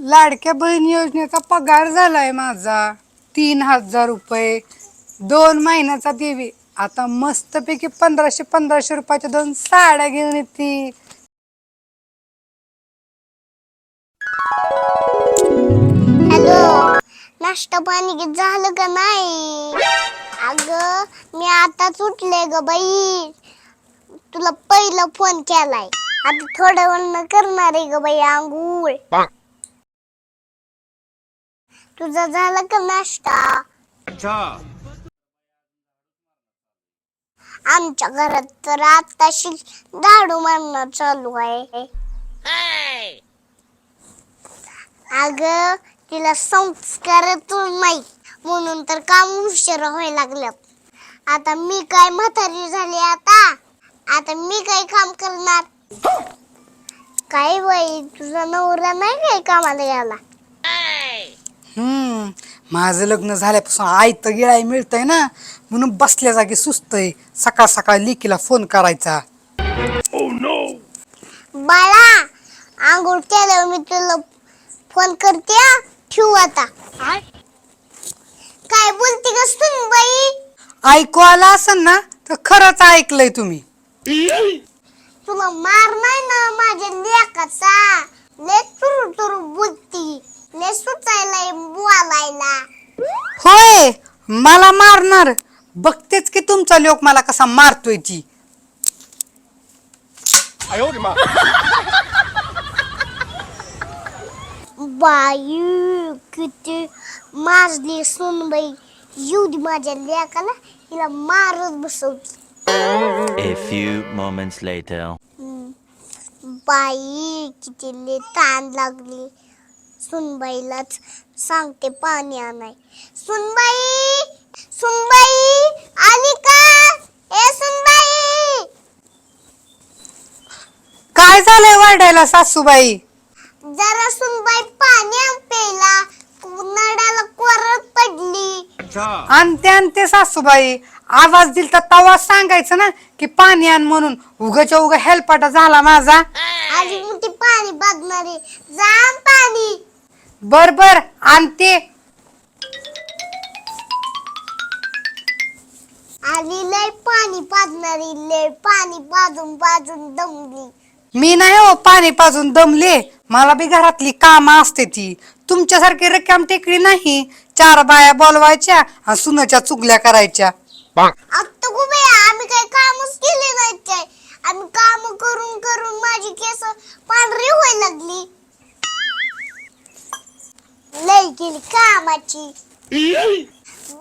लाडक्या बहीण योजनेचा पगार झालाय माझा. तीन हजार रुपये. दोन महिन्याचा देवी. आता मस्तपैकी पंधराशे पंधराशे रुपयाच्या दोन साड्या घेऊन येते. हॅलो. नाश्ता पाणी गी- झालं का नाही? अग मी आताच उठले ग बाई. तुला पहिला फोन केलाय. आता थोड्या वेळ करणार आहे ग बाई आंघोळ. तुझा झाला का नाश्ता? आमच्या घरात तर आताशी झाडू मारणं चालू आहे. अग तिला संस्कारच नाही म्हणून तर काम उशीर व्हायला लागलं. आता मी काय म्हातारी झाली आता? आता मी काय काम करणार? काय बाई तुझा नवरा नाही काय कामाला गेला हम्म. माझं लग्न झाल्यापासून आयत गिळाय मिळतंय ना. म्हणून बसल्या जागी सुस्तय. सकाळ सकाळ लिकीला फोन करायचा. बाळा आंघोळ केल्यावर मी तुला फोन करते हा. ठेवू आता. काय? बोलते ग सुन बाई? ऐकू आला असन ना तर खरंच ऐकलंय तुम्ही. तुला मार नाही ना माझ्या लेकाचा? ले तुरु तुरु बोलती. ले सुचायला बोलायला. होय मला मारणार. बघतेच की तुमचा लोक मला कसा मारतोय ती. बाई किती माजली सुनबाई येऊ दे माझ्या लेकाला हिला मारत बसवती. A few moments later. बाई किती ले ताण लागली. सुनबाईलाच सांगते पाणी आणाय. सुनबाई सुनबाई आली का? ए सुनबाई! काय झालंय वाढायला सासूबाई? जरा सुनबाई पाणी आण प्यायला. नळाला कोरड पडली. आणते आणते सासूबाई. आवाज दिल तर तवा सांगायचं ना की पाणी आण म्हणून. उगाच्या उगा हेलपाटा झाला माझा. आधी मोठी पाणी बांधणारी जा आण पाणी. बर बर आणते. आली लय पाणी पाजणारी लय पाणी पाजून पाजून दमली. मी नाही हो पाणी पाजून दमले. मला बी घरातली कामं असते ती. तुमच्यासारखी रक्कम टेकडी नाही. चार बाया बोलवायच्या आणि सुनाच्या चुगल्या करायच्या. आता आम्ही काही कामच केले नाहीत काय. आम्ही काम करून करून माझी केस पांढरी व्हायला लागली. लय कामाची.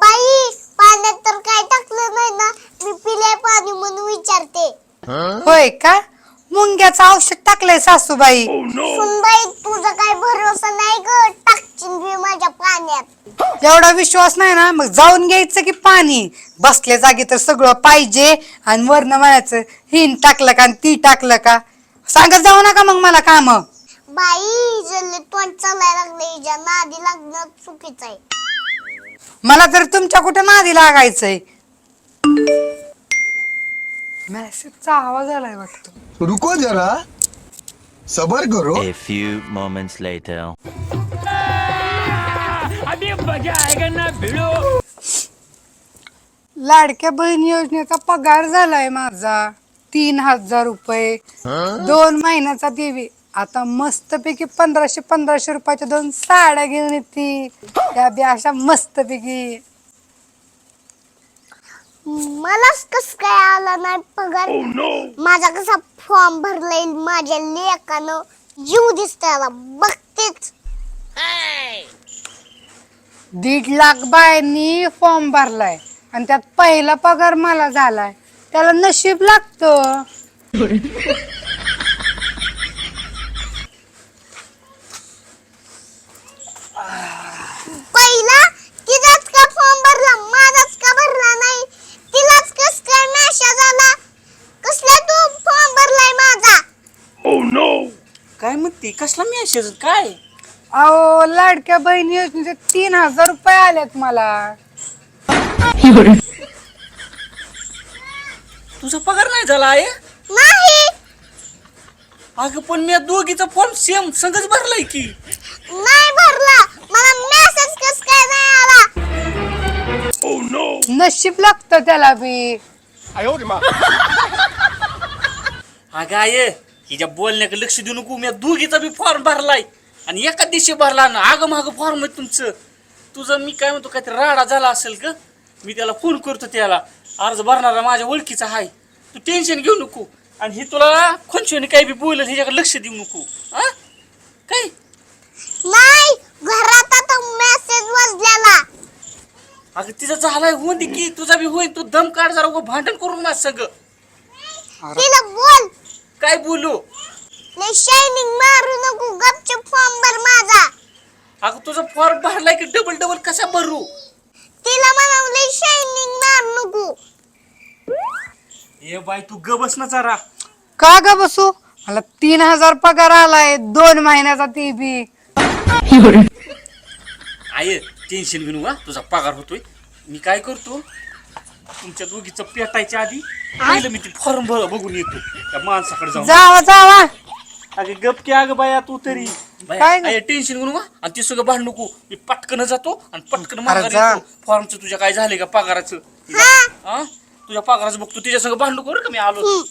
बाई पाण्यात तर काय टाकलं नाही ना? मी पिले पाणी म्हणून विचारते. होय का? मुंग्याचं औषध टाकलंय सासूबाई. सुनबाई तुझा काय भरोसा नाही ग? टाकशील बी माझ्या पाण्यात. एवढा विश्वास नाही ना? मग जाऊन घ्यायचं की पाणी? बसल्या जागी तर सगळं पाहिजे. आणि वरनं म्हणायचं हिन टाकलं का आणि ती टाकलं का? सांगत जाऊ नका मग मला काम. बाई जल्ले तोंड चालायला लागले हिच्या. नादी लागणं चुकीचं आहे. मला तर तुमच्या कुठे नादी लागायचंय? मॅसेजचा आवाज आलाय वाटतो. रुको जरा. सबर करो. A few moments later. लाडक्या बहीण योजनेचा पगार झालाय माझा. तीन हजार रुपये. दोन महिन्याचा देवी. आता मस्तपैकी पंधराशे पंधराशे रुपयाच्या दोन साड्या घेऊन येते. त्या बी अशा मस्तपैकी. मलाच कस काय आला नाही पगार? माझा कसा फॉर्म भरलाय माझ्या लेकानं जीव दिसत बघतेच. दीड लाख बायांनी फॉर्म भरलाय. आणि त्यात पहिला पगार मला झालाय. त्याला नशीब लागतं. काय म्हणते? कसला मेसेज काय? अहो लाडक्या बहिणी योजनेचे तीन हजार रुपये आलेत मला. तुझा पगार नाही झाला आहे नाही. अगं पण मी दोघीचा फॉर्म सेम संगच भरलाय की. नाही भरला. मला मेसेज कस काय नाही आला. नशीब लागतं त्याला बी. अगं आहे हिच्या बोलण्याकडे लक्ष देऊ नको मी दोघीचा बी फॉर्म भरलाय. आणि एका दिवशी भरला ना आग माग फॉर्म आहे तुमचं. तुझं मी काय म्हणतो काहीतरी राडा झाला असेल का मी त्याला फोन करतो त्याला. अर्ज भरणारा माझ्या ओळखीचा आहे. तू टेन्शन घेऊ नको. आणि हे तुला खोंचून काही बी बोलल ह्याच्याकडे लक्ष देऊ नको. हा? काय? नाही घरात आता मेसेज वाजलेला. अगं तिचा झालाय होऊन दे की. तुझा बी होईल तू दम काढ जरा उगा भांडण करून माझ सगळं. तिला बोल काय बोलू? शायनिंग मारू नको गपचूप फॉर्म भर माझा. अगं तुझा फॉर्म भरलाय की डबल डबल कसा भरू तिला म्हणावं लय शायनिंग मारू नको. ए बाय तू ग बस ना जरा. का ग बसू? मला तीन हजार पगार आलाय दोन महिन्याचा ती बी. आय टेन्शन घेऊ नका तुझा पगार होतोय. मी काय करतो? तुमच्या दोघीचं पेटायच्या आधी पहिलं मी ती फॉर्म भर बघून येतो. त्या माणसाकडे जाऊन. जावा जावा. अगे गप की अगं बाया तू तरी. काय ग? टेन्शन घेऊ नका. आणि ती सगळं भांड नको. मी पटकन जातो आणि पटकन माघारी जा. येतो. फॉर्मचं तुझ्या काय झालंय का पगाराचं? हा? हा? तुझ्या पगाराचं बघतो तिच्या सगळं भांडू करू का मी आलो.